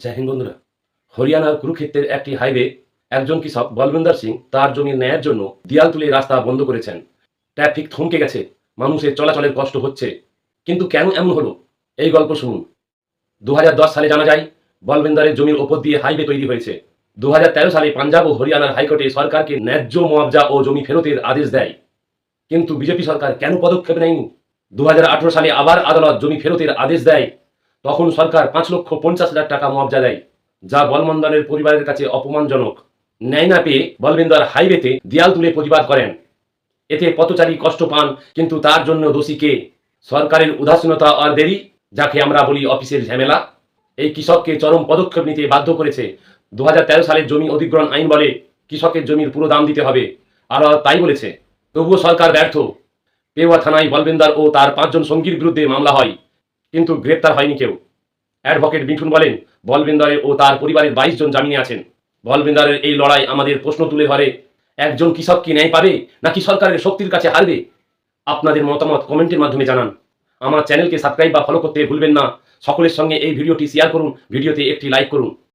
জয় হিন্দ বন্ধুরা। হরিয়ানার কুরুক্ষেত্রের একটি হাইওয়ে একজন কৃষক বলবিন্দর সিং তার জমির ন্যায়ের জন্য দিয়াল তুলে রাস্তা বন্ধ করেছেন। ট্রাফিক থমকে গেছে, মানুষের চলাচলের কষ্ট হচ্ছে। কিন্তু কেন এমন হলো? এই গল্প শুনুন। দু হাজার দশ সালে জানা যায়, বলবিন্দারের জমির ওপর দিয়ে হাইওয়ে তৈরি হয়েছে। দু হাজার তেরো সালে পাঞ্জাব ও হরিয়ানার হাইকোর্টে সরকারকে ন্যায্য মুআবজা ও জমি ফেরতের আদেশ দেয়। কিন্তু বিজেপি সরকার কেন পদক্ষেপ নেয়নি? দু হাজার আঠারো সালে আবার আদালত জমি ফেরতের আদেশ দেয়। তখন সরকার পাঁচ লক্ষ পঞ্চাশ হাজার টাকা মুআবজা দেয়, যা বলমন্দারের পরিবারের কাছে অপমানজনক। ন্যায় না পেয়ে বলবিন্দর হাইওয়েতে দেয়াল তুলে প্রতিবাদ করেন। এতে পথচারী কষ্ট পান, কিন্তু তার জন্য দোষী কে? সরকারের উদাসীনতা আর দেরি, যাকে আমরা বলি অফিসের ঝামেলা। এই কৃষককে চরম পদক্ষেপ নিতে বাধ্য করেছে। দুহাজার তেরো সালের জমি অধিগ্রহণ আইন বলে কৃষকের জমির পুরো দাম দিতে হবে। আর তাই বলেছে। তবুও সরকার ব্যর্থ। পেওয়া থানায় বলবিন্দার ও তার পাঁচজন সঙ্গীর বিরুদ্ধে মামলা হয়। কিন্তু গ্রেপ্তার হয়নি কেউ। অ্যাডভোকেট মিঠুন বলেন বলবিন্দারের ও তার পরিবারের বাইশ জন জামিনে আছেন। বলবিন্দারের এই লড়াই আমাদের প্রশ্ন তুলে ধরে, একজন কৃষক কি ন্যায় পাবে নাকি সরকারের শক্তির কাছে হারবে? আপনাদের মতামত কমেন্টের মাধ্যমে জানান। আমার চ্যানেলকে সাবস্ক্রাইব বা ফলো করতে ভুলবেন না। সকলের সঙ্গে এই ভিডিওটি শেয়ার করুন, ভিডিওতে একটি লাইক করুন।